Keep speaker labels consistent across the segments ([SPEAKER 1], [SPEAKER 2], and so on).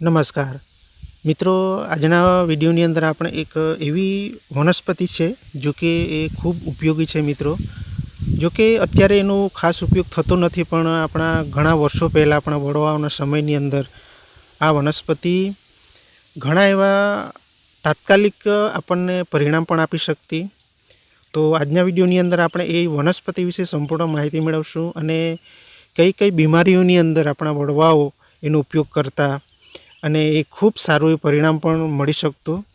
[SPEAKER 1] નમસ્કાર. મિત્રો, આજના વિડીયોની અંદર આપણે એક એવી વનસ્પતિ છે જો કે એ ખૂબ ઉપયોગી છે મિત્રો. જો કે અત્યારે એનો ખાસ ઉપયોગ થતો નથી, પણ આપણા ઘણા વર્ષો પહેલાં, આપણા વડવાઓના સમયની અંદર આ વનસ્પતિ ઘણા એવા તાત્કાલિક આપણને પરિણામ પણ આપી શકતી. તો આજના વિડીયોની અંદર આપણે એ વનસ્પતિ વિશે સંપૂર્ણ માહિતી મેળવશું અને કઈ કઈ બીમારીઓની અંદર આપણા વડવાઓ એનો ઉપયોગ કરતા અને એ ખૂબ સારું એવું પરિણામ પણ મળી શકતું.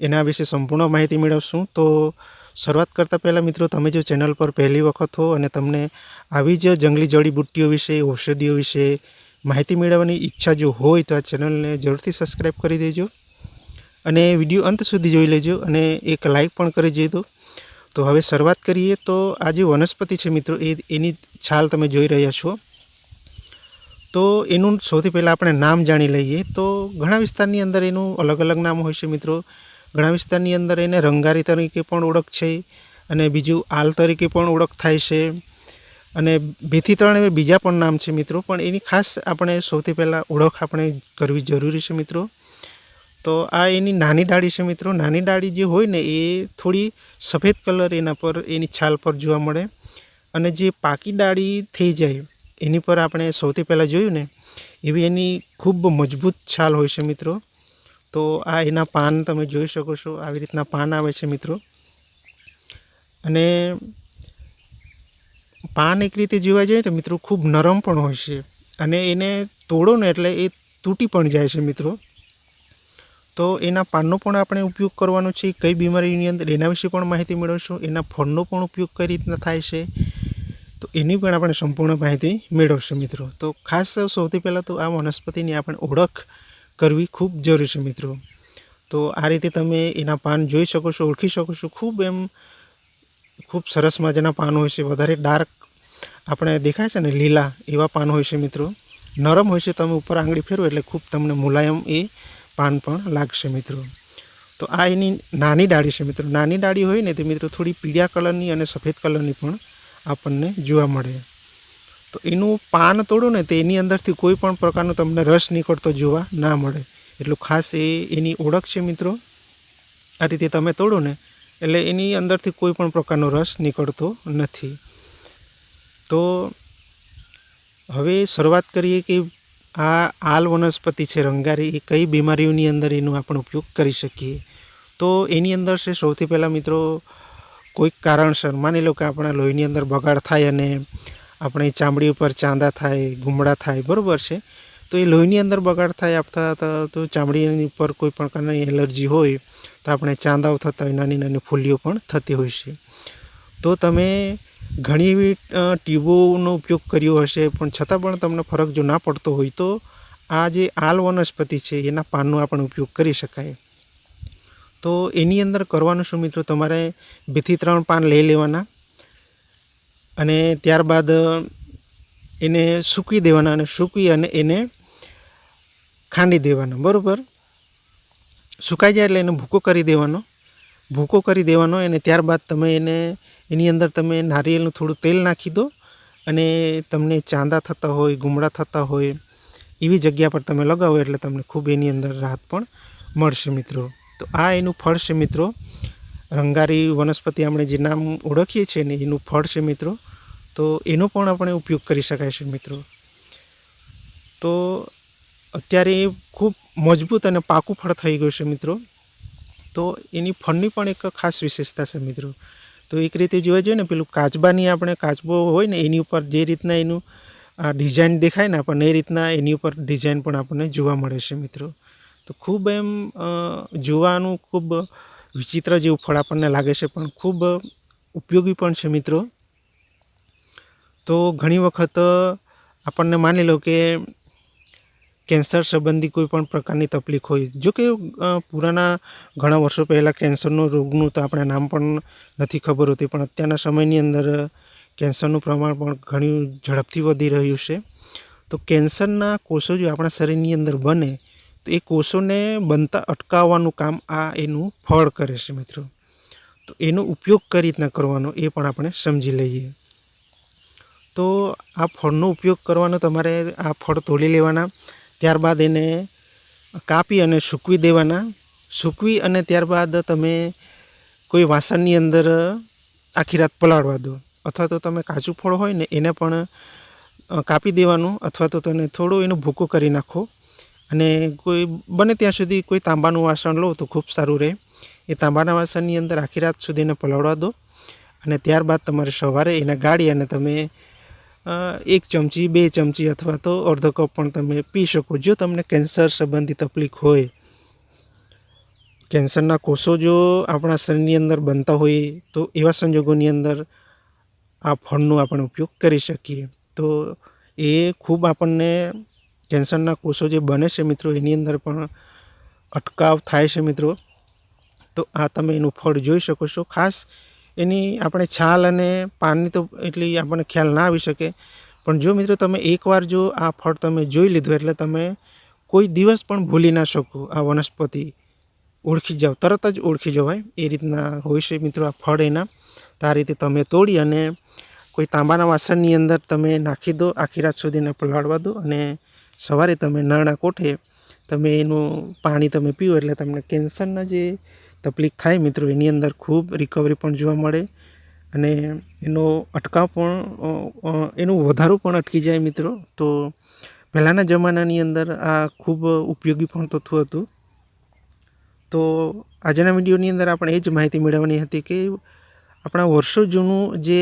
[SPEAKER 1] એના વિશે સંપૂર્ણ માહિતી મેળવશું. તો શરૂઆત કરતાં પહેલાં મિત્રો, તમે જો ચેનલ પર પહેલી વખત હો અને તમને આવી જ જંગલી જડીબુટ્ટીઓ વિશે, ઔષધિઓ વિશે માહિતી મેળવવાની ઈચ્છા જો હોય તો આ ચેનલને જરૂરથી સબસ્ક્રાઈબ કરી દેજો. અને વીડિયો અંત સુધી જોઈ લેજો અને એક લાઈક પણ કરી દેજો. તો હવે શરૂઆત કરીએ. તો આ જે વનસ્પતિ છે મિત્રો, એ એની છાલ તમે જોઈ રહ્યા છો. તો એનું સૌથી પહેલાં આપણે નામ જાણી લઈએ તો ઘણા વિસ્તારની અંદર એનું અલગ અલગ નામ હોય છે મિત્રો. ઘણા વિસ્તારની અંદર એને રંગારી તરીકે પણ ઓળખ છે અને બીજું આલ તરીકે પણ ઓળખ થાય છે અને બેથી ત્રણ એવા બીજા પણ નામ છે મિત્રો, પણ એની ખાસ આપણે સૌથી પહેલાં ઓળખ આપણે કરવી જરૂરી છે મિત્રો. તો આ એની નાની ડાળી છે મિત્રો. નાની ડાળી જે હોય ને એ થોડી સફેદ કલર એના પર, એની છાલ પર જોવા મળે અને જે પાકી ડાળી થઈ જાય એની પર આપણે સૌથી પહેલાં જોયું ને, એવી એની ખૂબ મજબૂત છાલ હોય છે મિત્રો. તો આ એના પાન તમે જોઈ શકો છો, આવી રીતના પાન આવે છે મિત્રો. અને પાન એક રીતે જોવા જઈએ તો મિત્રો ખૂબ નરમ પણ હોય છે અને એને તોડો ને એટલે એ તૂટી પણ જાય છે મિત્રો. તો એના પાનનો પણ આપણે ઉપયોગ કરવાનો છે. કઈ બીમારીની અંદર એના વિશે પણ માહિતી મેળવશું. એના ફળનો પણ ઉપયોગ કઈ રીતના થાય છે. તો એની પણ આપણે સંપૂર્ણ માહિતી મેળવશું મિત્રો. તો ખાસ સૌથી પહેલાં તો આ વનસ્પતિની આપણે ઓળખ કરવી ખૂબ જરૂરી છે મિત્રો. તો આ રીતે તમે એના પાન જોઈ શકો છો, ઓળખી શકો છો. ખૂબ એમ ખૂબ સરસ મજાના પાન હોય છે. વધારે ડાર્ક આપણે દેખાય છે ને લીલા એવા પાન હોય છે મિત્રો. નરમ હોય છે, તમે ઉપર આંગળી ફેરવો એટલે ખૂબ તમને મુલાયમ એ પાન પણ લાગશે મિત્રો. તો આ એની નાની ડાળી છે મિત્રો. નાની ડાળી હોય ને તે મિત્રો થોડી પીળા કલરની અને સફેદ કલરની પણ આપણને જોવા મળે. તો એનું પાન તોડો ને તો એની અંદરથી કોઈ પણ પ્રકારનો તમને રસ નીકળતો જોવા ના મળે. એટલું ખાસ એ એની ઓળખ છે મિત્રો. આ રીતે તમે તોડો ને એટલે એની અંદરથી કોઈ પણ પ્રકારનો રસ નીકળતો નથી. તો હવે શરૂઆત કરીએ કે આ આલ વનસ્પતિ છે રંગારી, એ કઈ બીમારીઓની અંદર એનો આપણે ઉપયોગ કરી શકીએ? તો એની અંદર છે, સૌથી પહેલાં મિત્રો કોઈક કારણસર, માની લો કે આપણા લોહીની અંદર બગાડ થાય અને આપણે ચામડી ઉપર ચાંદા થાય, ગુમડા થાય, બરાબર છે? તો એ લોહીની અંદર બગાડ થાય આપતા તો ચામડીની ઉપર કોઈ પ્રકારની એલર્જી હોય, તો આપણે ચાંદાઓ થતા હોય, નાની નાની ફૂલીઓ પણ થતી હોય છે. તો તમે ઘણી એવી ટ્યુબોનો ઉપયોગ કર્યો હશે, પણ છતાં પણ તમને ફરક જો ના પડતો હોય તો આ જે આલ વનસ્પતિ છે, એના પાનનો આપણે ઉપયોગ કરી શકાય. તો એની અંદર કરવાનું શું મિત્રો? તમારે બેથી ત્રણ પાન લઈ લેવાના અને ત્યારબાદ એને સૂકવી દેવાના અને સૂકવી અને એને ખાંડી દેવાના, બરાબર? સુકાઈ જાય એટલે એને ભૂકો કરી દેવાનો, ભૂકો કરી દેવાનો અને ત્યારબાદ તમે એને, એની અંદર તમે નારિયેળનું થોડું તેલ નાખી દો અને તમને ચાંદા થતા હોય, ગુમડા થતા હોય, એવી જગ્યા પર તમે લગાવો એટલે તમને ખૂબ એની અંદર રાહત પણ મળશે મિત્રો. તો આ એનું ફળ છે મિત્રો. રંગારી વનસ્પતિ આપણે જે નામ ઓળખીએ છીએ ને, એનું ફળ છે મિત્રો. તો એનો પણ આપણે ઉપયોગ કરી શકાય છે મિત્રો. તો અત્યારે ખૂબ મજબૂત અને પાકું ફળ થઈ ગયું છે મિત્રો. તો એની ફળની પણ એક ખાસ વિશેષતા છે મિત્રો. તો એક રીતે જોવા જોઈએ ને, પેલું કાચબાની આપણે કાચબો હોય ને, એની ઉપર જે રીતના એનું આ ડિઝાઇન દેખાય ને, આપણને એ રીતના એની ઉપર ડિઝાઇન પણ આપણને જોવા મળે છે મિત્રો. તો ખૂબ એમ જોવાનું ખૂબ વિચિત્ર જેવું ફળ આપણને લાગે છે, પણ ખૂબ ઉપયોગી પણ છે મિત્રો. તો ઘણી વખત આપણને માની લો કે કેન્સર સંબંધી કોઈ પણ પ્રકારની તકલીફ હોય, જો કે પુરાના ઘણા વર્ષો પહેલાં કેન્સરનો રોગનું તો આપણે નામ પણ નથી ખબર હોતી, પણ અત્યારના સમયની અંદર કેન્સરનું પ્રમાણ પણ ઘણું ઝડપથી વધી રહ્યું છે. તો કેન્સરના કોષો જો આપણા શરીરની અંદર બને તો એ કોષોને બનતા અટકાવવાનું કામ આ એનું ફળ કરે છે મિત્રો. તો એનો ઉપયોગ કઈ રીતના કરવાનો એ પણ આપણે સમજી લઈએ. તો આ ફળનો ઉપયોગ કરવાનો તમારે આ ફળ તોડી લેવાના, ત્યારબાદ એને કાપી અને સૂકવી દેવાના. સૂકવી અને ત્યારબાદ તમે કોઈ વાસણની અંદર આખી રાત પલાળવા દો. અથવા તો તમે કાચું ફળ હોય ને એને પણ કાપી દેવાનું અથવા તો તેને થોડું એનો ભૂકો કરી નાખો. અને કોઈ બને ત્યાં સુધી કોઈ તાંબાનું વાસણ લો તો ખૂબ સારું રહે. એ તાંબાના વાસણની અંદર આખી રાત સુધી એને પલાળવા દો અને ત્યારબાદ તમારે સવારે એને ગાળી અને તમે એક ચમચી, બે ચમચી અથવા તો અડધો કપ પણ તમે પી શકો. જો તમને કેન્સર સંબંધી તકલીફ હોય, કેન્સરના કોષો જો આપણા શરીરની અંદર બનતા હોય તો એવા સંજોગોની અંદર આ ફળનો આપણે ઉપયોગ કરી શકીએ. તો એ ખૂબ આપણને કેન્સરના કોષો જે બને છે મિત્રો, એની અંદર પણ અટકાવ થાય છે મિત્રો. તો આ તમે એનું ફળ જોઈ શકો છો. ખાસ એની આપણે છાલ અને પાનની તો એટલી આપણને ખ્યાલ ના આવી શકે. પણ જો મિત્રો તમે એકવાર જો આ ફળ તમે જોઈ લીધું, એટલે તમે કોઈ દિવસ પણ ભૂલી ના શકો. આ વનસ્પતિ ઓળખી જાઓ તરત જ ઓળખી જવાય. એ રીતના હોય છે મિત્રો આ ફળ એના. તો આ રીતે તમે તોડી અને કોઈ તાંબાના વાસણની અંદર તમે નાખી દો, આખી રાત સુધીને પલાળવા દો અને સવારે તમે નાણાં કોઠે, તમે એનું પાણી તમે પીઓ એટલે તમને કેન્સરના જે તકલીફ થાય મિત્રો, એની અંદર ખૂબ રિકવરી પણ જોવા મળે અને એનો અટકાવ પણ એનું વધારો પણ અટકી જાય મિત્રો. તો પહેલાંના જમાનાની અંદર આ ખૂબ ઉપયોગી પણ થતું હતું. તો આજના વિડીયોની અંદર આપણે એ જ માહિતી મેળવવાની હતી કે આપણા વર્ષો જૂનું જે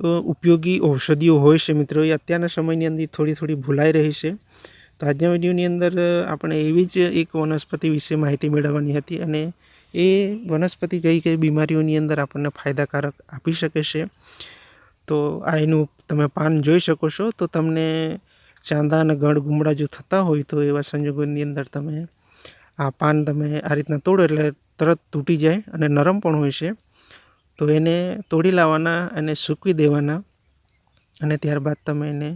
[SPEAKER 1] ઉપયોગી ઔષધિઓ હોય છે મિત્રો. એ અત્યારના સમયની અંદર થોડી થોડી ભૂલાઈ રહી છે. તો આજના વિડીયોની અંદર આપણે એવી જ એક વનસ્પતિ વિશે માહિતી મેળવવાની હતી અને એ વનસ્પતિ કઈ કઈ બીમારીઓની અંદર આપણને ફાયદાકારક આપી શકે છે. તો આ એનું તમે પાન જોઈ શકો છો. તો તમને ચાંદા અને ગળ ગુમડા જો થતા હોય તો એવા સંજોગોની અંદર તમે આ પાન તમે આ રીતના તોડો એટલે તરત તૂટી જાય અને નરમ પણ હોય છે. તો એને તોડી લાવવાના અને સૂકવી દેવાના. અને ત્યારબાદ તમે એને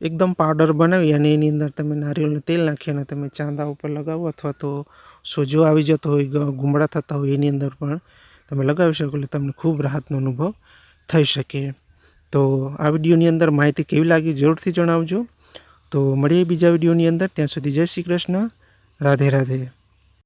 [SPEAKER 1] એકદમ પાવડર બનાવી અને એની અંદર તમે નારિયેળનું તેલ નાખી અને તમે ચાંદા ઉપર લગાવો અથવા તો સોજો આવી જતો હોય ગુમડા થતા હોય એની અંદર પણ તમે લગાવી શકો એટલે તમને ખૂબ રાહતનો અનુભવ થઈ શકે. તો આ વિડીયોની અંદર માહિતી કેવી લાગી જરૂરથી જણાવજો. તો મળીએ બીજા વિડીયોની અંદર. ત્યાં સુધી જય શ્રી કૃષ્ણ. રાધે રાધે.